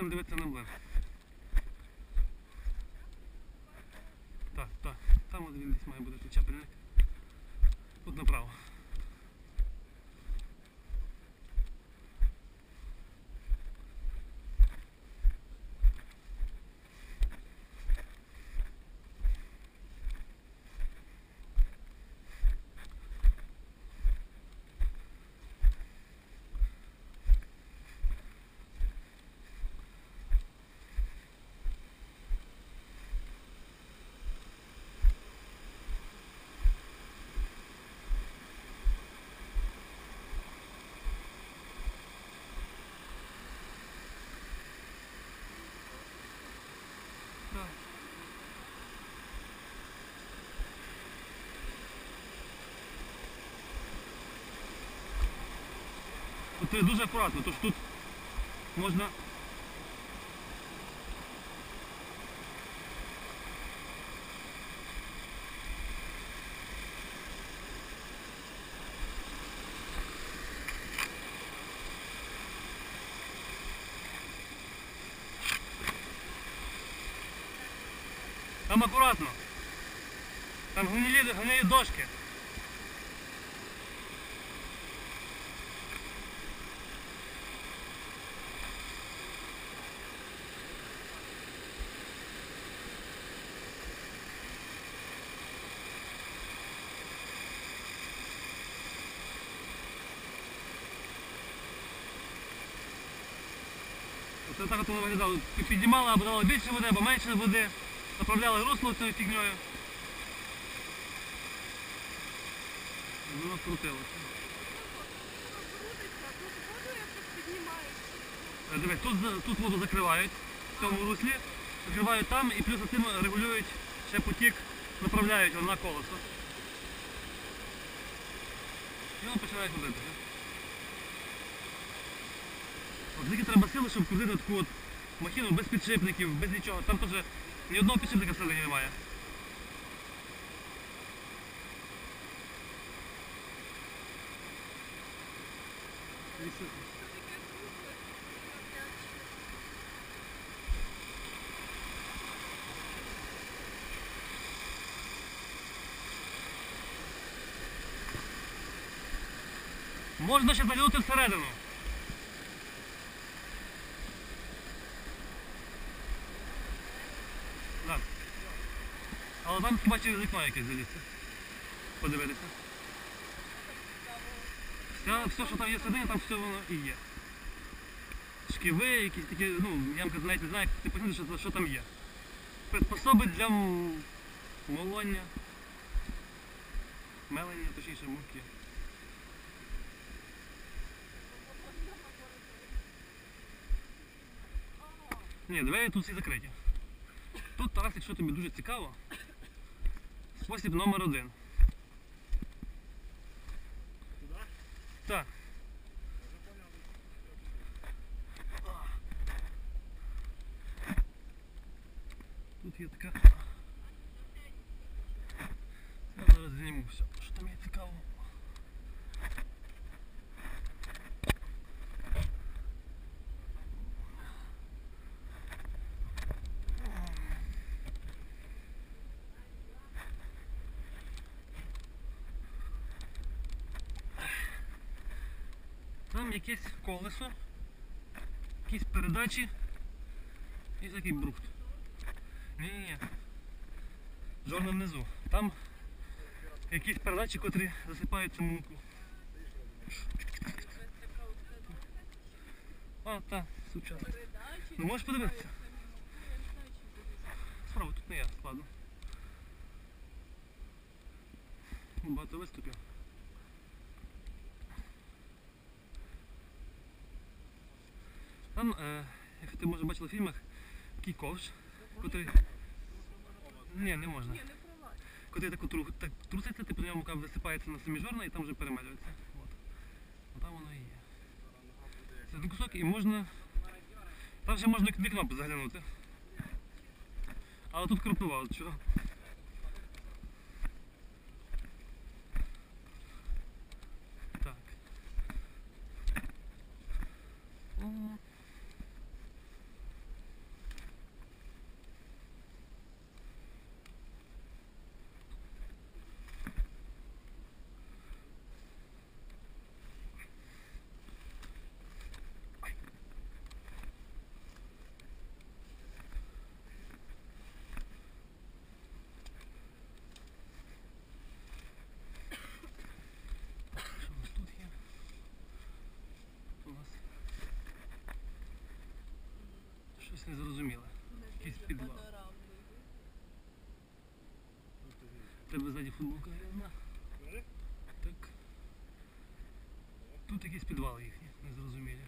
будемо дивитися на млин. Так, так. Там от він десь має бути чапельник. Тут направо. Так. Треба дуже акуратно, тож тут можна. Там акуратно. Там гнилі, гнилі дошки. Оце так от воно виглядало. Піднімала, або дала більше води, або менше води. Заправляли русло цією фігньою. Воно крутилося. Е, Дивись, тут, тут воду закривають в цьому руслі, закривають там і плюс цим регулюють ще потік, направляють його на колесо. І воно починає ходити. От скільки треба сили, щоб крутити таку от махіну без підшипників, без нічого. Там теж ні одного підшипника всередині немає. Можна ще заглянути всередину. Так. Але там хіба вікно якесь залізти. Подивитися. Все, все, що там є всередині, там все воно і є. Шківи, якісь такі, ну, я вам навіть не знаю, ти пояснити, що, що там є. Приспособи для молоння. Мелення, точніше, муки. Ні, двері тут всі закриті. Тут, Тарас, якщо тобі дуже цікаво, спосіб номер один. Так. Тут є така. Я зараз зніму все, що там є цікаво. Якесь колесо, якісь передачі і такий брухт. Ні-ні-ні. Жорна внизу. Там якісь передачі, котрі засипають цю муку. А, так, сучасно. Ну можеш подивитися? Справа тут не я складу. Багато виступів. Там, е, як ти може бачила в фільмах, такий ковш, котрий. Ні, не можна. Коли так, тру, так труситься, ти по ньому висипається на самі жорна і там вже. От. А там воно і є. Це кусок і можна. Там ще можна вікно заглянути. Але тут крупнова, от чого. не зрозуміла. Чи з-під Тебе ззаді футболка грязна. Так. Тут якісь підвали їхні, не зрозумілі.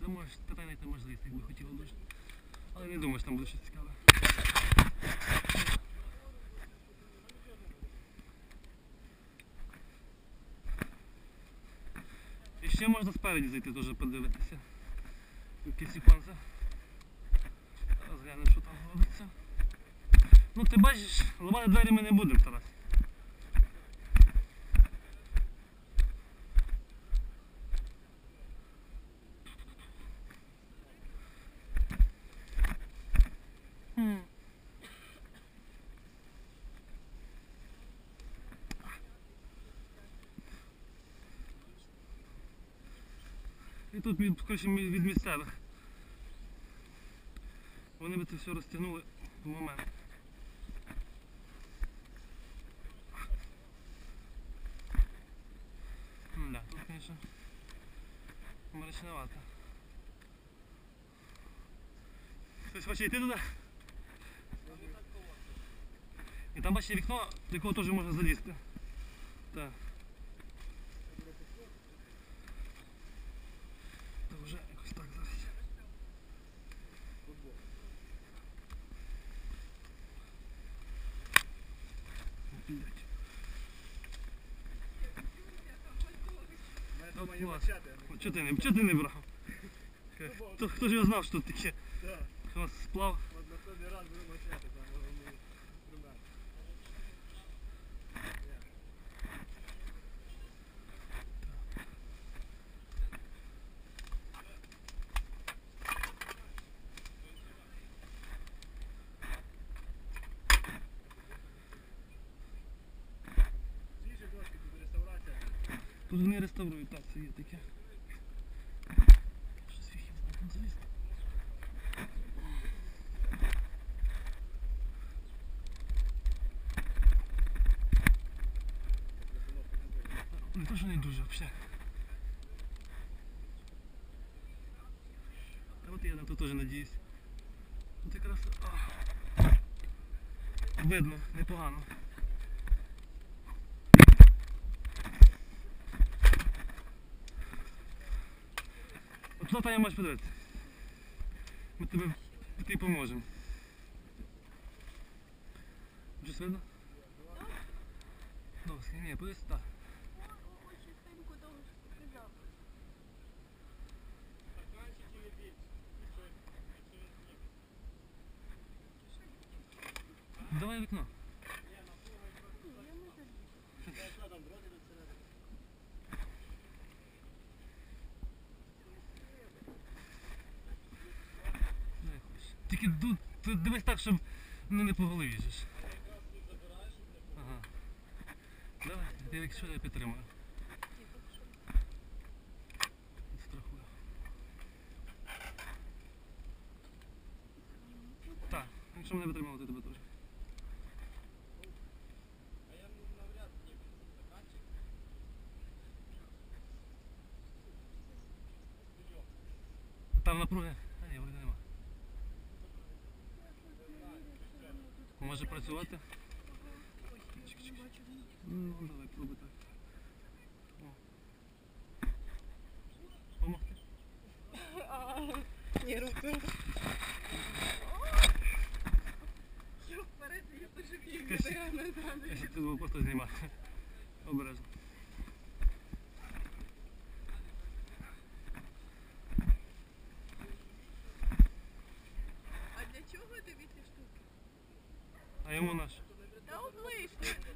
Це може питання, це можливість, якби хотіло дуже. Але не думаю, що там буде щось цікаве. Ще можна спереді зайти теж подивитися. Якісь панця. Зараз глянемо, що там робиться. Ну ти бачиш, ламати двері ми не будемо, Тарас. тут від, коротше, мі- від місцевих. Вони би це все розтягнули в момент. Ну Да, тут, конечно, мрачновато. Хтось хоче йти туди? І там бачите вікно, до якого теж можна залізти. Так. Чого ти не, чого ти не брав? Хто, хто ж його знав, що тут таке? У нас сплав. Тут вони реставрують, так, це є таке. Щось знає, там залізти. Не то, що не дуже, взагалі. Та от я на то теж надіюсь. Тут якраз видно, непогано. От туди Таня можеш подивитися. Ми тобі, ми тобі поможемо. Щось видно? Довго, ні, подивись, так. Очень тонко довго показав. Давай вікно. Ні, я не залізу. Дай хоч. Тільки дивись так, щоб ну, не по голові ж. Ага. Давай, я якщо я підтримую. Так, якщо мене витримало, то тебе теж. Там напруги. А, ні, вроде нема. Може працювати? Ну, давай, пробуй так. Помогти? Ні, руки. Я вперед, я теж Кась- бігаю. Я ще це буду просто знімати. А йому наш. Та облишні.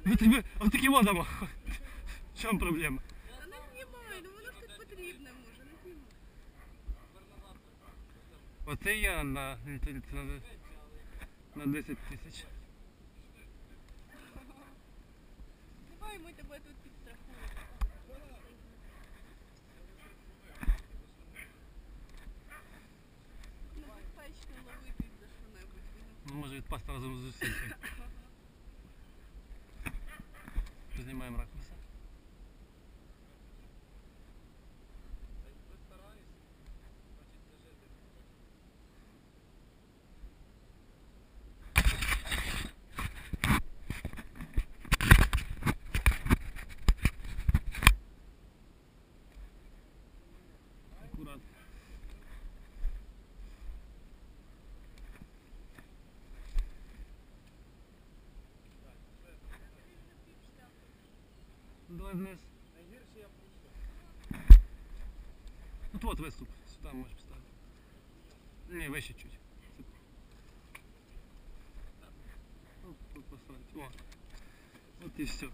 Ви тобі ось такі водамо. В чому проблема? Та не знімай, ну воно ж тут потрібне може, не знімай. Оце я на, на, на 10 тисяч. Давай ми тебе тут підстрахуємо. Небезпечно ловити за що-небудь. Ну, може відпасти разом з усім. Вниз. Ну от виступ, сюди можеш поставити. Ні, вище чуть. О. От і все.